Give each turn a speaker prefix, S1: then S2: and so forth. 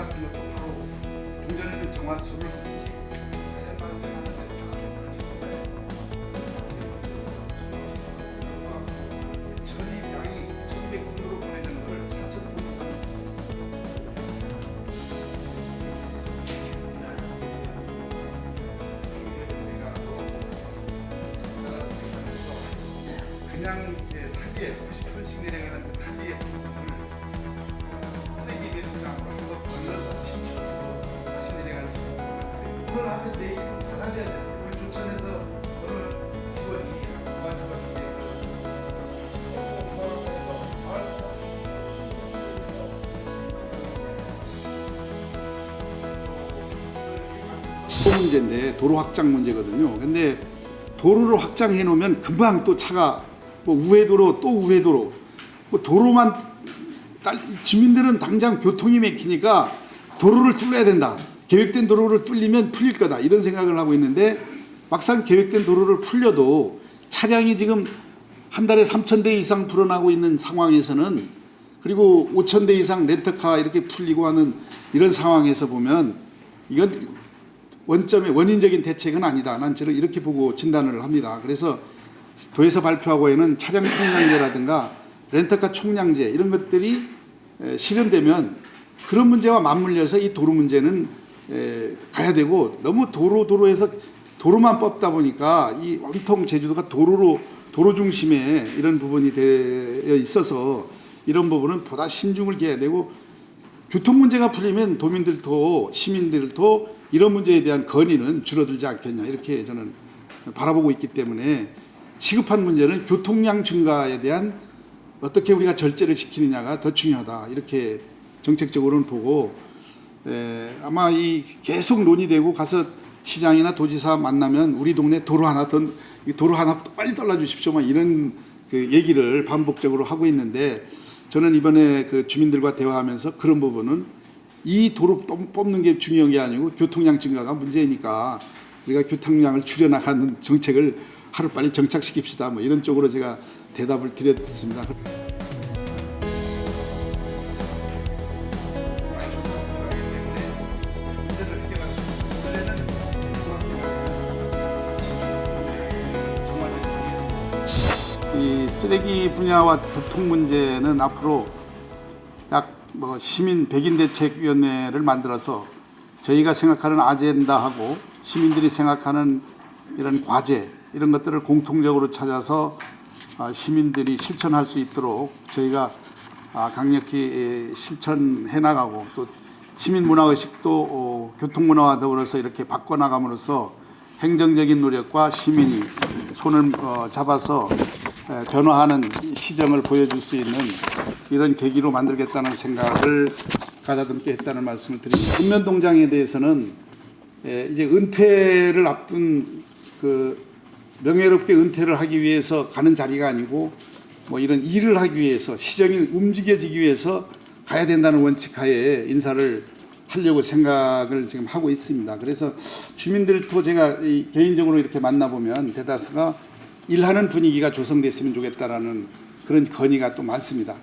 S1: 같은 것도 바로 종전에는 정화수를 하듯이 하얀 발생하는데 천이 양이 1200톤으로 보내는 걸 4,000톤 그냥 이제 타지에 90톤씩 내려가는 하루 내일 다 돼요. 우리 조천에서 어느 직원이 도와주고 또 문제인데 도로 확장 문제거든요. 근데 도로를 확장해 놓으면 금방 또 차가 뭐 우회도로 또 우회도로 뭐 도로만 딸, 주민들은 당장 교통이 막히니까 도로를 뚫어야 된다. 계획된 도로를 뚫리면 풀릴 거다. 이런 생각을 하고 있는데 막상 계획된 도로를 풀려도 차량이 지금 한 달에 3천 대 이상 불어나고 있는 상황에서는 그리고 5천 대 이상 렌터카 이렇게 풀리고 하는 이런 상황에서 보면 이건 원점의 원인적인 대책은 아니다. 난 저는 이렇게 보고 진단을 합니다. 그래서 도에서 발표하고 있는 차량 총량제라든가 렌터카 총량제 이런 것들이 에, 실현되면 그런 문제와 맞물려서 이 도로 문제는 에, 가야 되고 너무 도로 도로에서 도로만 뽑다 보니까 이 온통 제주도가 도로로 도로 중심에 이런 부분이 되어 있어서 이런 부분은 보다 신중을 기해야 되고 교통 문제가 풀리면 도민들도 시민들도 이런 문제에 대한 건의는 줄어들지 않겠냐 이렇게 저는 바라보고 있기 때문에 시급한 문제는 교통량 증가에 대한 어떻게 우리가 절제를 시키느냐가 더 중요하다 이렇게 정책적으로는 보고 에, 아마 이 계속 논의되고 가서 시장이나 도지사 만나면 우리 동네 도로 하나 더이 도로 하나 빨리 떨라 주십시오 막 이런 그 얘기를 반복적으로 하고 있는데 저는 이번에 그 주민들과 대화하면서 그런 부분은 이 도로 뽑- 뽑는 게 중요한 게 아니고 교통량 증가가 문제니까 우리가 교통량을 줄여나가는 정책을 하루 빨리 정착시킵시다 뭐 이런 쪽으로 제가 대답을 드렸습니다. 이 쓰레기 분야와 교통 문제는 앞으로 약 뭐 시민 백인 대책위원회를 만들어서 저희가 생각하는 아젠다하고 시민들이 생각하는 이런 과제 이런 것들을 공통적으로 찾아서 아, 시민들이 실천할 수 있도록 저희가 아, 강력히 예, 실천해 나가고 또 시민 문화 의식도 어, 교통 문화와 더불어서 이렇게 바꿔 나감으로써 행정적인 노력과 시민이 손을 어, 잡아서 에, 변화하는 시정을 보여줄 수 있는 이런 계기로 만들겠다는 생각을 가다듬게 했다는 말씀을 드립니다. 읍면동장에 대해서는 에, 이제 은퇴를 앞둔 그 명예롭게 은퇴를 하기 위해서 가는 자리가 아니고 뭐 이런 일을 하기 위해서 시정이 움직여지기 위해서 가야 된다는 원칙 하에 인사를 하려고 생각을 지금 하고 있습니다. 그래서 주민들도 제가 이 개인적으로 이렇게 만나보면 대다수가 일하는 분위기가 조성됐으면 좋겠다라는 그런 건의가 또 많습니다.